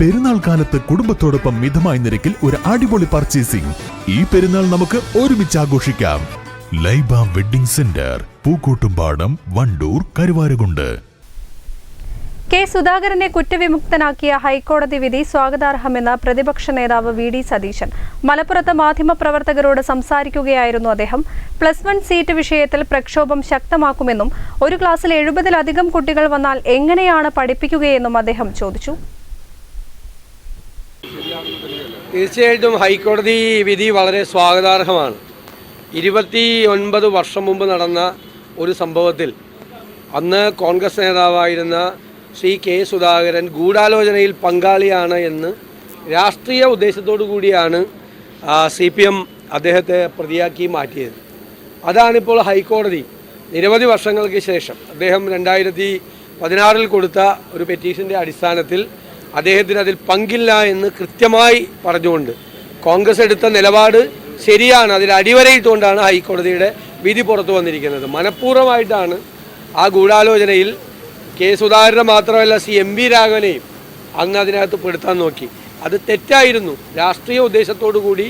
പെരുന്നാൾ കാലത്ത് കുടുംബത്തോടൊപ്പം മിതമായ നിരക്കിൽ ഒരു അടിപൊളി പർച്ചേസിംഗ് ഈ പെരുന്നാൾ നമുക്ക് ഒരുമിച്ച് ആഘോഷിക്കാം. Laiba wedding centre Pookkottumpadam Wandoor Karuvarakundu. K സുധാകരനെ കുറ്റവിമുക്തനാക്കിയ ഹൈക്കോടതി വിധി സ്വാഗതാർഹമെന്ന് പ്രതിപക്ഷ നേതാവ് വി ഡി സതീശൻ. മലപ്പുറത്ത് മാധ്യമപ്രവർത്തകരോട് സംസാരിക്കുകയായിരുന്നു അദ്ദേഹം. പ്ലസ് വൺ സീറ്റ് വിഷയത്തിൽ പ്രക്ഷോഭം ശക്തമാക്കുമെന്നും ഒരു ക്ലാസ്സിൽ എഴുപതിലധികം കുട്ടികൾ വന്നാൽ എങ്ങനെയാണ് പഠിപ്പിക്കുകയെന്നും അദ്ദേഹം ചോദിച്ചു. തീർച്ചയായിട്ടും ഹൈക്കോടതി വിധി വളരെ സ്വാഗതാർഹമാണ്. ഇരുപത്തി ഒൻപത് വർഷം മുമ്പ് നടന്ന ഒരു സംഭവത്തിൽ അന്ന് കോൺഗ്രസ് നേതാവായിരുന്ന ശ്രീ കെ സുധാകരൻ ഗൂഢാലോചനയിൽ പങ്കാളിയാണ് എന്ന് രാഷ്ട്രീയ ഉദ്ദേശത്തോടു കൂടിയാണ് സി പി എം അദ്ദേഹത്തെ പ്രതിയാക്കി മാറ്റിയത്. അതാണിപ്പോൾ ഹൈക്കോടതി നിരവധി വർഷങ്ങൾക്ക് ശേഷം അദ്ദേഹം രണ്ടായിരത്തി പതിനാറിൽ കൊടുത്ത ഒരു പെറ്റീഷന്റെ അടിസ്ഥാനത്തിൽ അദ്ദേഹത്തിന് അതിൽ പങ്കില്ല എന്ന് കൃത്യമായി പറഞ്ഞുകൊണ്ട് കോൺഗ്രസ് എടുത്ത നിലപാട് ശരിയാണ്. അതിൽ അടിവരയിട്ടുകൊണ്ടാണ് ഹൈക്കോടതിയുടെ വിധി പുറത്തു വന്നിരിക്കുന്നത്. മനഃപൂർവമായിട്ടാണ് ആ ഗൂഢാലോചനയിൽ കെ സുധാകരനെ മാത്രമല്ല സി എം വി രാഘവനെയും അന്ന് അതിനകത്ത് പെടുത്താൻ നോക്കി. അത് തെറ്റായിരുന്നു. രാഷ്ട്രീയ ഉദ്ദേശത്തോടു കൂടി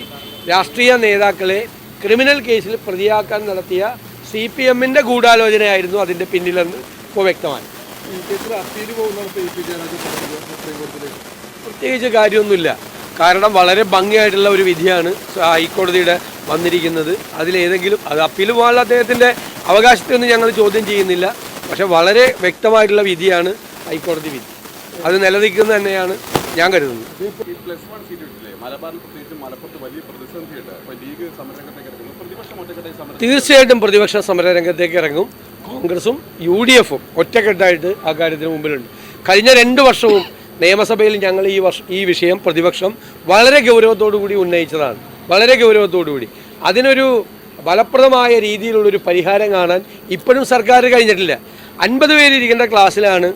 രാഷ്ട്രീയ നേതാക്കളെ ക്രിമിനൽ കേസിൽ പ്രതിയാക്കാൻ നടത്തിയ സി പി എമ്മിന്റെ ഗൂഢാലോചനയായിരുന്നു അതിന്റെ പിന്നിലെന്ന് ഇപ്പോൾ വ്യക്തമായി. പ്രത്യേകിച്ച് കാര്യമൊന്നുമില്ല. കാരണം വളരെ ഭംഗിയായിട്ടുള്ള ഒരു വിധിയാണ് ഹൈക്കോടതിയുടെ വന്നിരിക്കുന്നത്. അതിലേതെങ്കിലും അത് അപ്പീൽ പോകാനുള്ള അദ്ദേഹത്തിന്റെ അവകാശത്തൊന്നും ഞങ്ങൾ ചോദ്യം ചെയ്യുന്നില്ല. പക്ഷെ വളരെ വ്യക്തമായിട്ടുള്ള വിധിയാണ് ഹൈക്കോടതി വിധി. അത് നിലനിൽക്കുന്നത് തന്നെയാണ് ഞാൻ കരുതുന്നത്. ഇറങ്ങുന്നു. പ്രതിപക്ഷം സമരം തീർച്ചയായിട്ടും പ്രതിപക്ഷ സമരരംഗത്തേക്ക് ഇറങ്ങും. കോൺഗ്രസും യു ഡി എഫും ഒറ്റക്കെട്ടായിട്ട് ആ കാര്യത്തിന് മുമ്പിലുണ്ട്. കഴിഞ്ഞ രണ്ട് വർഷവും നിയമസഭയിൽ ഞങ്ങൾ ഈ വർഷം ഈ വിഷയം പ്രതിപക്ഷം വളരെ കൂടി ഉന്നയിച്ചതാണ്. വളരെ കൂടി. അതിനൊരു ഫലപ്രദമായ രീതിയിലുള്ളൊരു പരിഹാരം കാണാൻ ഇപ്പോഴും സർക്കാർ കഴിഞ്ഞിട്ടില്ല. അൻപത് പേര് ഇരിക്കേണ്ട ക്ലാസ്സിലാണ്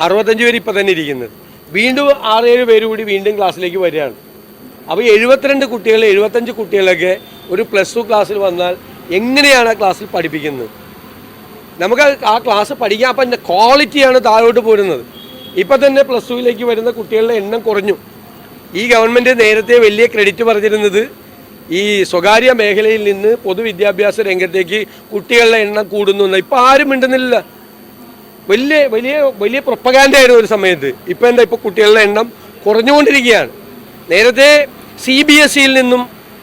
അറുപത്തഞ്ച് പേര് ഇപ്പം തന്നെ ഇരിക്കുന്നത്. വീണ്ടും ആറേഴ് പേര് കൂടി വീണ്ടും ക്ലാസ്സിലേക്ക് വരികയാണ്. അപ്പോൾ എഴുപത്തിരണ്ട് കുട്ടികൾ എഴുപത്തഞ്ച് കുട്ടികളൊക്കെ ഒരു പ്ലസ് ടു ക്ലാസ്സിൽ വന്നാൽ എങ്ങനെയാണ് ആ ക്ലാസ്സിൽ പഠിപ്പിക്കുന്നത്? നമുക്ക് ആ ക്ലാസ് പഠിക്കാൻ അപ്പം ക്വാളിറ്റിയാണ് താഴോട്ട് പോരുന്നത്. ഇപ്പം തന്നെ പ്ലസ് ടുവിലേക്ക് വരുന്ന കുട്ടികളുടെ എണ്ണം കുറഞ്ഞു. ഈ ഗവൺമെന്റ് നേരത്തെ വലിയ ക്രെഡിറ്റ് പറഞ്ഞിരുന്നത് ഈ സ്വകാര്യ മേഖലയിൽ നിന്ന് പൊതുവിദ്യാഭ്യാസ രംഗത്തേക്ക് കുട്ടികളുടെ എണ്ണം കൂടുന്നു എന്ന്. ഇപ്പം ആരും മിണ്ടുന്നില്ല. വലിയ വലിയ വലിയ പ്രൊപ്പകാൻഡായിരുന്നു ഒരു സമയത്ത്. ഇപ്പം എന്താ ഇപ്പോൾ കുട്ടികളുടെ എണ്ണം കുറഞ്ഞുകൊണ്ടിരിക്കുകയാണ്. നേരത്തെ സി ബി എസ് സിയിൽ നിന്നും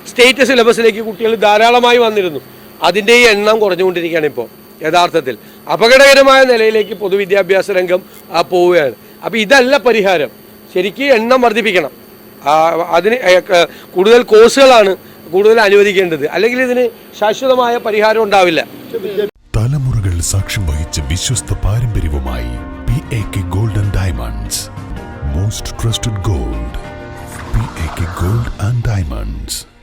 സ്റ്റേറ്റ് സിലബസിലേക്ക് കുട്ടികൾ ധാരാളമായി വന്നിരുന്നു. അതിന്റെ എണ്ണം കുറഞ്ഞുകൊണ്ടിരിക്കുകയാണ് ഇപ്പോൾ യഥാർത്ഥത്തിൽ അപകടകരമായ നിലയിലേക്ക് പൊതുവിദ്യാഭ്യാസ രംഗം പോവുകയാണ്. അപ്പോൾ ഇതല്ല പരിഹാരം. ശരിക്കും എണ്ണം വർദ്ധിപ്പിക്കണം. അതിന് കൂടുതൽ കോഴ്സുകളാണ് കൂടുതൽ അനുവദിക്കേണ്ടത്. അല്ലെങ്കിൽ ഇതിന് ശാശ്വതമായ പരിഹാരം ഉണ്ടാവില്ല. തലമുറകൾ സാക്ഷ്യം വഹിച്ച വിശ്വസ്ത പാരമ്പര്യവുമായി P A K golden diamonds. Most trusted gold P A K gold and diamonds.